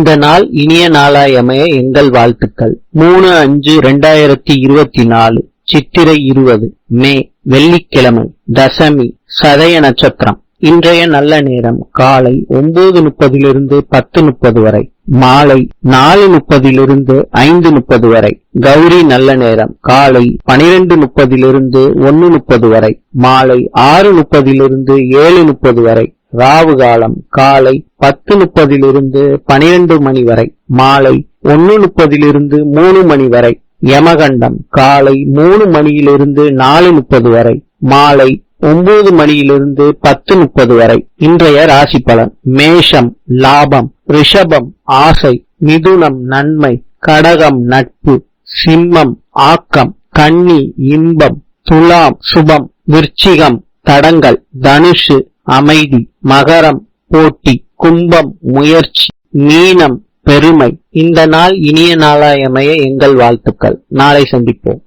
இந்த நாள் இனிய நாளாயமைய எங்கள் வாழ்த்துக்கள். மூணு அஞ்சு ரெண்டாயிரத்தி இருபத்தி நாலு சித்திரை இருபது மே வெள்ளிக்கிழமை தசமி சதய நட்சத்திரம். இன்றைய நல்ல நேரம் காலை ஒன்பது முப்பதிலிருந்து பத்து முப்பது வரை மாலை நாலு முப்பதிலிருந்து ஐந்து முப்பது வரை கௌரி நல்ல நேரம் காலை பனிரெண்டு முப்பதிலிருந்து ஒன்னு முப்பது வரை மாலை ஆறு முப்பதிலிருந்து ஏழு முப்பது வரை. ராவு காலம் காலை பத்து முப்பதிலிருந்து பனிரெண்டு மணி வரை மாலை ஒன்னு முப்பதிலிருந்து மூணு மணி வரை யமகண்டம் காலை மூணு மணியிலிருந்து நாலு முப்பது வரை மாலை ஒன்பது மணியிலிருந்து பத்து முப்பது வரை. இன்றைய ராசி பலன் மேஷம் லாபம் ரிஷபம் ஆசை மிதுனம் நன்மை கடகம் நட்பு சிம்மம் ஆக்கம் கன்னி இன்பம் துலாம் சுபம் விருச்சிகம் தடங்கள் தனுஷு அமைதி மகரம் போட்டி கும்பம் முயற்சி மீனம் பெருமை. இந்த நாள் இனிய நாளாயமைய எங்கள் வாழ்த்துக்கள். நாளை சந்திப்போம்.